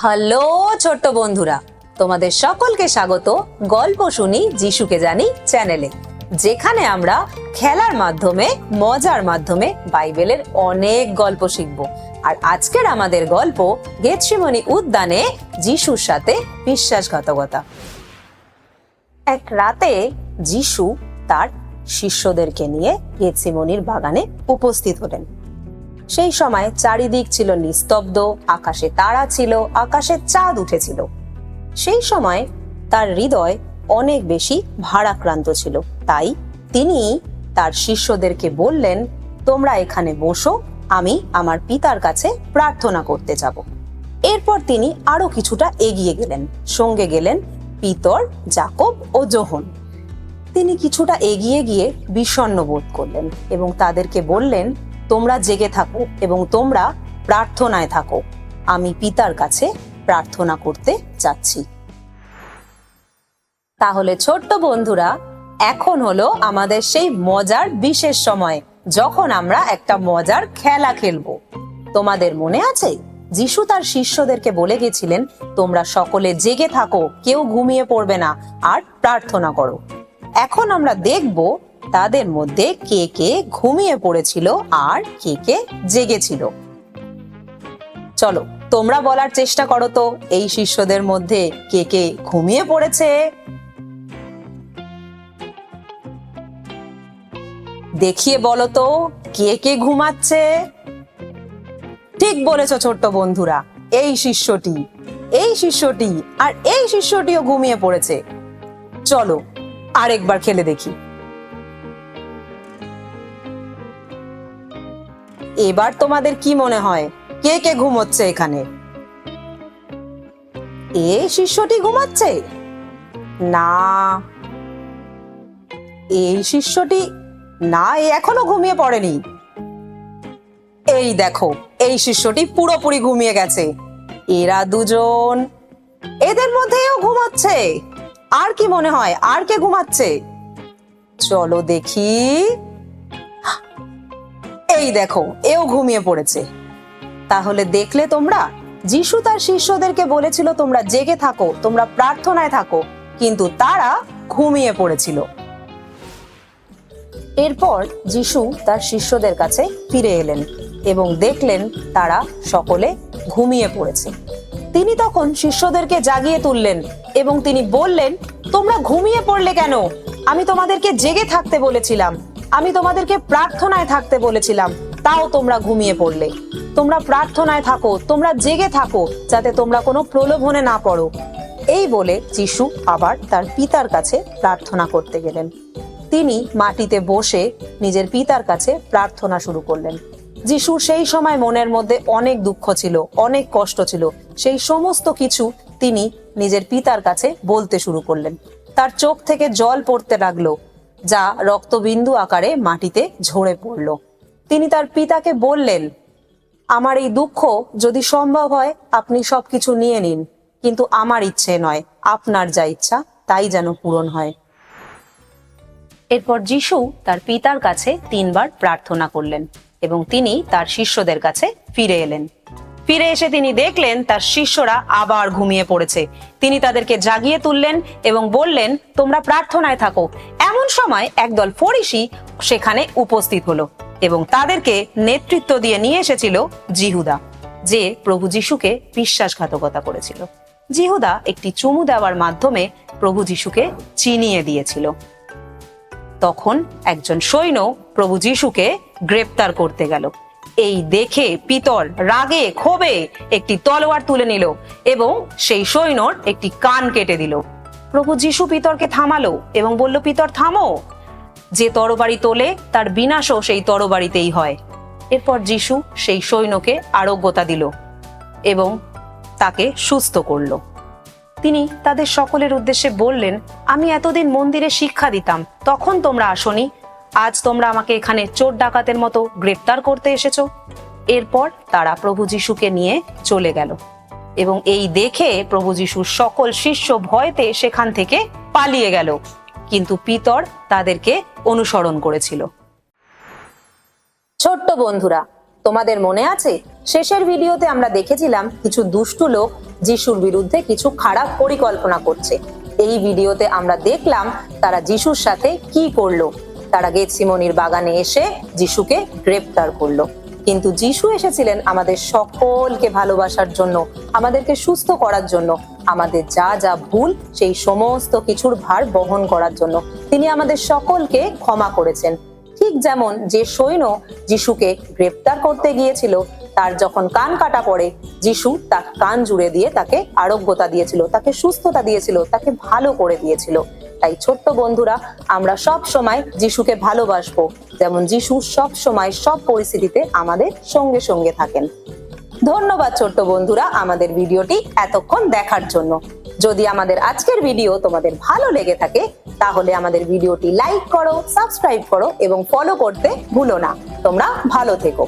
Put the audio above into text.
Hello, ছোট্ট বন্ধুরা। তোমাদের সকলকে স্বাগত গল্প শুনি যিশুকে জানি চ্যানেলে, যেখানে আমরা খেলার মাধ্যমে, মজার মাধ্যমে বাইবেলের অনেক গল্প শিখব। আর আজকের আমাদের গল্প গেতসিমনি উদ্যানে যিশুর সাথে বিশ্বাসঘাতকতা। এক রাতে যিশু তার শিষ্যদেরকে নিয়ে গেতসিমনির বাগানে উপস্থিত হলেন। সেই সময় চারিদিক ছিল নিস্তব্ধ, আকাশে তারা ছিল, আকাশে চাঁদ উঠেছিল। সেই সময় তার হৃদয় অনেক বেশি ভারাক্রান্ত ছিল। তাই তিনি তার শিষ্যদেরকে বললেন, তোমরা এখানে বসো, আমি আমার পিতার কাছে প্রার্থনা করতে যাব। এরপর তিনি আরও কিছুটা এগিয়ে গেলেন। সঙ্গে গেলেন পিতর জাকব ও জোহন তিনি কিছুটা এগিয়ে গিয়ে বিষণ্ণ বোধ করলেন এবং তাদেরকে বললেন তোমরা জেগে থাকো এবং তোমরা প্রার্থনায় থাকো। আমি পিতার কাছে প্রার্থনা করতে যাচ্ছি। তাহলে ছোট্ট বন্ধুরা, এখন হলো আমাদের সেই মজার বিশেষ সময়, যখন আমরা একটা মজার খেলা খেলব। তোমাদের মনে আছে? যিশু তার শিষ্যদেরকে বলে গেছিলেন, তোমরা সকলে জেগে থাকো, কেউ ঘুমিয়ে পড়বে না, আর প্রার্থনা করো। এখন আমরা দেখব তাদের মধ্যে কে কে ঘুমিয়ে পড়েছিল আর কে কে জেগেছিল। চলো, তোমরা বলার চেষ্টা করো তো, এই শিষ্যদের মধ্যে কে কে ঘুমিয়ে পড়েছে? দেখিয়ে বলো তো, কে কে ঘুমাচ্ছে? ঠিক বলেছ ছোট্ট বন্ধুরা, এই শিষ্যটি এই শিষ্যটি আর এই শিষ্যটিও ঘুমিয়ে পড়েছে। চলো, আরেকবার খেলে দেখি। এবার তোমাদের কি মনে হয়? কে কে ঘুমোচ্ছে এখানে? এই শিষ্যটি ঘুমাচ্ছে? না। এই শিষ্যটি, না, এ এখনও ঘুমিয়ে পড়েনি। এই দেখো, এই শিষ্যটি পুরোপুরি ঘুমিয়ে গেছে। এরা দুজন। এদের মধ্যেও ঘুমাচ্ছে। আর কি মনে হয়? আর কে ঘুমাচ্ছে? চলো দেখি। এই দেখো, এও ঘুমিয়ে পড়েছে। তাহলে দেখলে তোমরা, যিশু তার শিষ্যদেরকে বলেছিল, তোমরা জেগে থাকো, তোমরা প্রার্থনায় থাকো। কিন্তু তারা ঘুমিয়ে পড়েছিল। এরপর যিশু তার শিষ্যদের কাছে ফিরে এলেন এবং দেখলেন তারা সকলে ঘুমিয়ে পড়েছে। তিনি তখন শিষ্যদেরকে জাগিয়ে তুললেন এবং তিনি বললেন, তোমরা ঘুমিয়ে পড়লে কেন? আমি তোমাদেরকে জেগে থাকতে বলেছিলাম। আমি তোমাদেরকে প্রার্থনায় থাকতে বলেছিলাম, তাও তোমরা ঘুমিয়ে পড়লে। তোমরা প্রার্থনায় থাকো, তোমরা জেগে থাকো, যাতে তোমরা কোনো প্রলোভনে না পড়ো। এই বলে যিশু আবার তার পিতার কাছে প্রার্থনা করতে গেলেন। তিনি মাটিতে বসে নিজের পিতার কাছে প্রার্থনা শুরু করলেন। যিশুর সেই সময় মনের মধ্যে অনেক দুঃখ ছিল, অনেক কষ্ট ছিল। সেই সমস্ত কিছু তিনি নিজের পিতার কাছে বলতে শুরু করলেন। তার চোখ থেকে জল পড়তে লাগল যা রক্তবিন্দু আকারে মাটিতে ঝরে পড়ল। তিনি তার পিতাকে বললেন, আমার এই দুঃখ যদি সম্ভব হয়, আপনি সবকিছু নিয়ে নিন, কিন্তু আমার ইচ্ছে নয়, আপনার যা ইচ্ছা তাই যেন পূরণ হয়। এরপর যিশু তার পিতার কাছে তিনবার প্রার্থনা করলেন এবং তিনি তার শিষ্যদের কাছে ফিরে এলেন। ফিরে এসে তিনি দেখলেন তার শিষ্যরা আবার ঘুমিয়ে পড়েছে। তিনি তাদেরকে জাগিয়ে তুললেন এবং বললেন, তোমরা প্রার্থনায় থাকো এমন সময় একদল ফরিসি সেখানে উপস্থিত হলো এবং তাদেরকে নেতৃত্ব দিয়ে নিয়ে এসেছিল জিহুদা, যে প্রভু যিশুকে বিশ্বাসঘাতকতা করেছিল। জিহুদা একটি চুমু দেওয়ার মাধ্যমে প্রভু যিশুকে চিনিয়ে দিয়েছিল। তখন একজন সৈন্য প্রভু যিশুকে গ্রেপ্তার করতে গেল। এই দেখে পিতর রাগে, ক্ষোভে একটি তলোয়ার তুলে নিল এবং সেই সৈন্যর একটি কান কেটে দিল। প্রভু যিশু পিতরকে থামালো এবং বলল, পিতর, থামো। যে তরবারি তোলে, তার বিনাশও সেই তরবারিতেই হয়। এরপর যিশু সেই সৈন্যকে আরোগ্যতা দিল এবং তাকে সুস্থ করল। তিনি তাদের সকলের উদ্দেশ্যে বললেন, আমি এতদিন মন্দিরে শিক্ষা দিতাম, তখন তোমরা আসনি। আজ তোমরা আমাকে এখানে চোর ডাকাতের মতো গ্রেপ্তার করতে এসেছ। এরপর তারা প্রভু যিশুকে নিয়ে চলে গেল। এবং এই দেখে প্রভু যিশুর সকল শিষ্য ভয়তে সেখান থেকে পালিয়ে গেল। কিন্তু পিতর তাদেরকে অনুসরণ করেছিল। ছোট্ট বন্ধুরা, তোমাদের মনে আছে? শেষের ভিডিওতে আমরা দেখেছিলাম কিছু দুষ্টু লোক যিশুর বিরুদ্ধে কিছু খারাপ পরিকল্পনা করছে। এই ভিডিওতে আমরা দেখলাম তারা যিশুর সাথে কি করল। তারা গেতসিমনির বাগানে এসে যিশুকে গ্রেপ্তার করল। কিন্তু যিশু এসেছিলেন আমাদের সকলকে ভালোবাসার জন্য, আমাদেরকে সুস্থ করার জন্য, আমাদের যা যা ভুল সেই সমস্ত কিছুর ভার বহন করার জন্য। তিনি আমাদের সকলকে ক্ষমা করেছেন। ঠিক যেমন যে সৈন্য যিশুকে গ্রেপ্তার করতে গিয়েছিল, তার যখন কান কাটা পড়ে, যিশু তার কান জুড়ে দিয়ে তাকে আরোগ্যতা দিয়েছিল, তাকে সুস্থতা দিয়েছিল, তাকে ভালো করে দিয়েছিল। তাই ছোট্ট বন্ধুরা, আমরা সব সময় যিশুকে ভালোবাসবো। যেমন যিশু সব সময় সব পরিস্থিতিতে আমাদের সঙ্গে সঙ্গে থাকেন। ধন্যবাদ ছোট্ট বন্ধুরা আমাদের ভিডিওটি এতক্ষণ দেখার জন্য। যদি আমাদের আজকের ভিডিও তোমাদের ভালো লেগে থাকে, তাহলে আমাদের ভিডিওটি লাইক করো, সাবস্ক্রাইব করো এবং ফলো করতে ভুলো না। তোমরা ভালো থেকো।